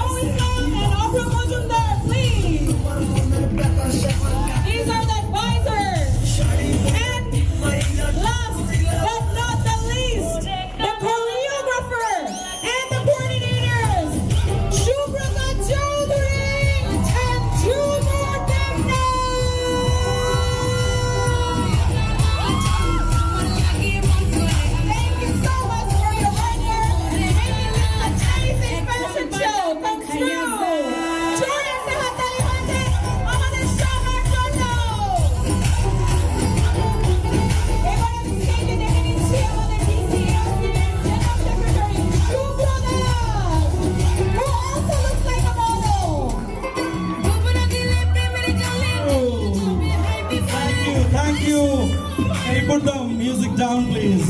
Oh yeah. You, thank you. Put the music down, please.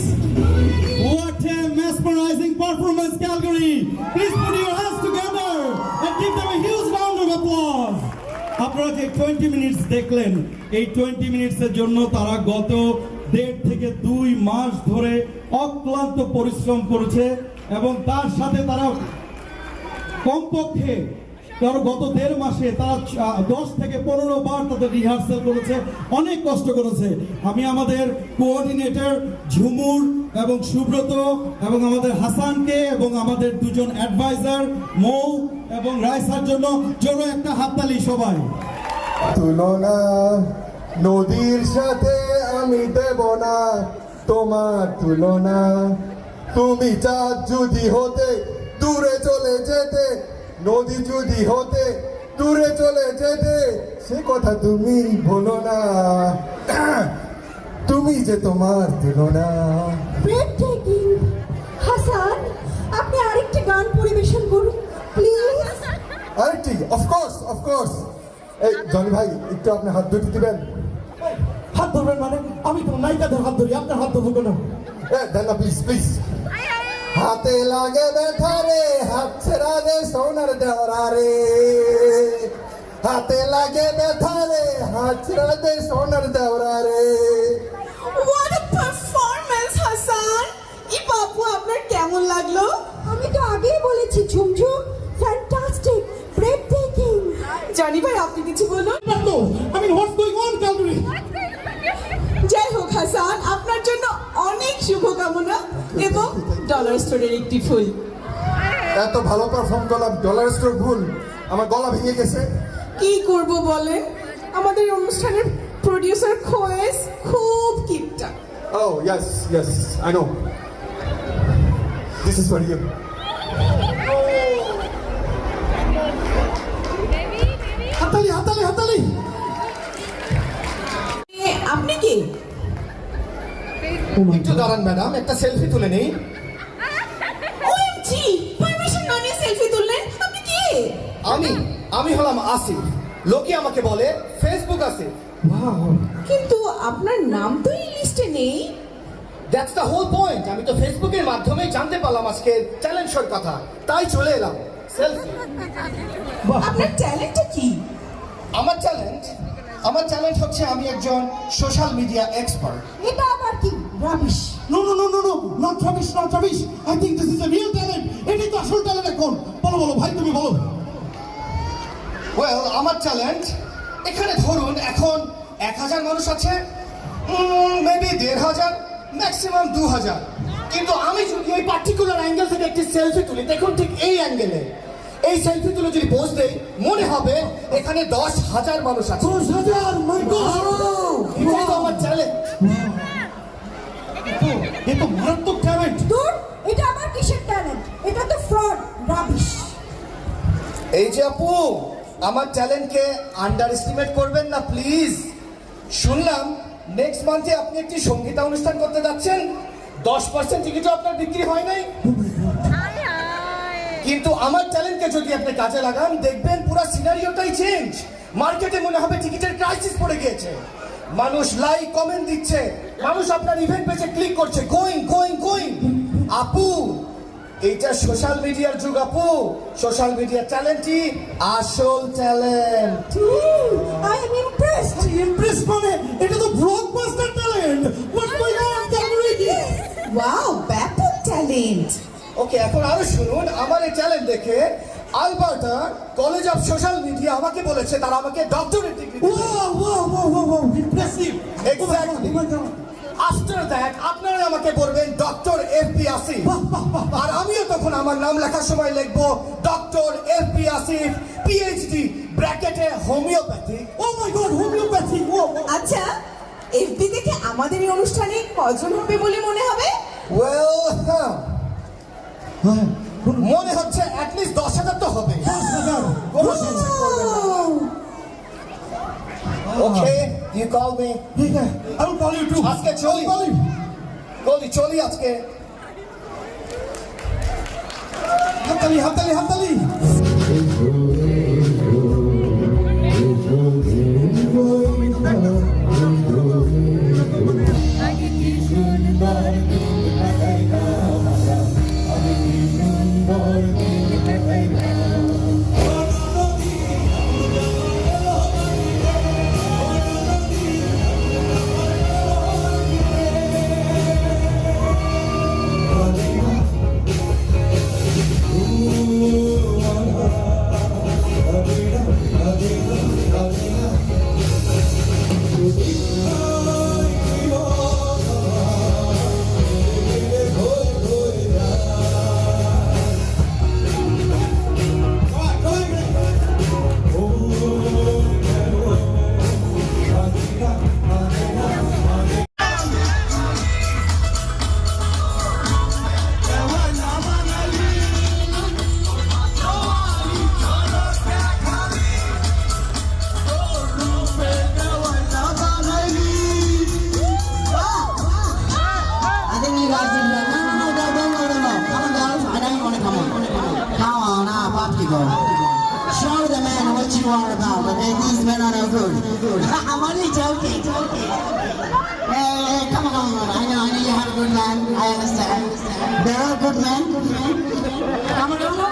What a mesmerizing performance, Calgary. Please put your hands together and give them a huge round of applause. আপনারা যে twenty minutes দেখলেন এই twenty মিনিটসের জন্য তারা গত দেড় থেকে দুই মাস ধরে অক্লান্ত পরিশ্রম করেছে এবং তার সাথে তারা কমপক্ষে কারণ গত দেড় মাসে তারা দশ থেকে পনেরো বার তাদের রিহার্সাল করেছে, অনেক কষ্ট করেছে। আমি আমাদের কোঅর্ডিনেটর ঝুমুর এবং সুব্রত এবং আমাদের হাসানকে এবং আমাদের দুজন অ্যাডভাইজার মৌ এবং রায়সার জন্য জন্য একটা হাততালি সবাই। তুলনা, নদীর সাথে আমি দেব না তোমার তুলনা। তুমি চাঁদ যদি হতে দূরে চলে যেতে নদী যদি হতে দূরে চলে যেতে সে কথা তুমি বলো না। তুমি যে তোমার তুলনা। হাসান আপনি আরেকটি গান পরিবেশন করুন প্লিজ আরেকটি? অফকোর্স অফকোর্স এই জনি ভাই একটু আপনি হাত দুটি দিবেন। হাত ধরবেন মানে? আমি তো নায়িকাদের হাত ধরি আপনার হাত ধরবো কেন? এ দেন না প্লিজ প্লিজ হাতে লাগে ব্যথা রে হাত ছেড়া রে সোনার দেওয়ারা রে। হাতে লাগে ব্যথা রে হাত ছেড়া দে সোনার দেওয়ারা রে। What a performance, হাসান ই বাপু আপনার কেমন লাগল? আমি তো আগেই বলেছি ঝুমঝুম ফ্যান্টাস্টিক ব্রেথটেকিং জানি ভাই আপনি কিছু বলুন। আমি হোয়াটস অন যাই হোক হাসান আপনার জন্য অনেক শুভকামনা এবং ডলার স্টোরের একটি ফুল। এত ভালো পারফর্ম করলাম ডলার স্টোর ভুল আমার গলা ভেঙে গেছে। কি করব বলেন আমাদের অনুষ্ঠানের প্রডিউসার খোয়েস খুব কিপটা ও yes yes I know this is for you হাতালি হাতালি হাতালি। আপনি কি? একটু দাঁড়ান ম্যাডাম একটা সেলফি তুলে নেই। আমি আমি হলাম আসিফ। লোকে আমাকে বলে ফেসবুক আসিফ। কিন্তু আপনার নাম তো এই লিস্টে নেই। দ্যাটস দ্য হোল পয়েন্ট আমি তো ফেসবুকের মাধ্যমে জানতে পারলাম আজকে চ্যালেঞ্জ শোর কথা। তাই চলে এলাম। সেলফি আপনার ট্যালেন্টটা কি? আমার চ্যালেঞ্জ আমার চ্যালেঞ্জ হচ্ছে আমি একজন সোশ্যাল মিডিয়া এক্সপার্ট এটা আবার কি? Rubbish No, no, no, no, no, not rubbish, not rubbish. I think this is a real talent. এটাই তো আসল ট্যালেন্ট এখন। বলো বলো ভাই তুমি বলো। ওয়েল আমার চ্যালেঞ্জ এখানে ধরুন এখন এক হাজার মানুষ আছে। মেবি দেড় হাজার ম্যাক্সিমাম দু হাজার। কিন্তু আমি যদি এই পার্টিকুলার অ্যাঙ্গেল থেকে একটি সেলফি তুলি দেখুন ঠিক এই অ্যাঙ্গেলে এই সেলফি তুলে যদি পোজ দেই মনে হবে এখানে দশ হাজার মানুষ আছে। দশ হাজার আমার চ্যালেঞ্জ এ তো মারাত্মক ট্যালেন্ট দূর এটা আবার কিসের ট্যালেন্ট এটা তো ফ্রড রাবিশ এই যে আপু আমার চ্যালেঞ্জকে আন্ডার এস্টিমেট করবেন না প্লিজ শুনলাম নেক্সট মান্থে আপনি একটি সঙ্গীতা অনুষ্ঠান করতে যাচ্ছেন। দশ পার্সেন্ট টিকিটও আপনার বিক্রি হয় নাই। কিন্তু আমার চ্যালেঞ্জকে যদি আপনি কাজে লাগান দেখবেন পুরো সিনারিওটাই চেঞ্জ মার্কেটে মনে হবে টিকিটের ক্রাইসিস পড়ে গিয়েছে। মানুষ লাইক কমেন্ট দিচ্ছে। মানুষ আপনার ইভেন্ট পেজে ক্লিক করছে। গোয়িং গোয়িং গোয়িং আপু এইটা সোশ্যাল মিডিয়ার যুগ আপু। সোশ্যাল মিডিয়ার ট্যালেন্টই আসল talent I am impressed. Impress মানে? এটা তো blockbuster talent what my god Calgary Wow, ব্যাপক ট্যালেন্ট ওকে এখন আরও শুনুন। আমার এই ট্যালেন্ট দেখে Alberta college of social media আমাকে বলেছে তারা আমাকে doctorate degree wow wow wow wow wow impressive Exactly. After that আপনারা আমাকে বলবেন ডক্টর এফ পি আসিফ। আর আমিও তখন আমার নাম লেখার সময় লিখব doctor F P Asif PhD ব্র্যাকেটে homeopathy. Oh my god homeopathy ও আচ্ছা এফবি থেকে আমাদের এই অনুষ্ঠানে কজন হবে বলে মনে হবে? ওয়েল হ্যাঁ। মনে হচ্ছে অ্যাটলিস্ট দশ হাজার তো হবে। কোনো tension okay you call me ঠিক আছে I will call you to আজকে চলি বলি চলি আজকে হাততালি হাততালি হাততালি আমরা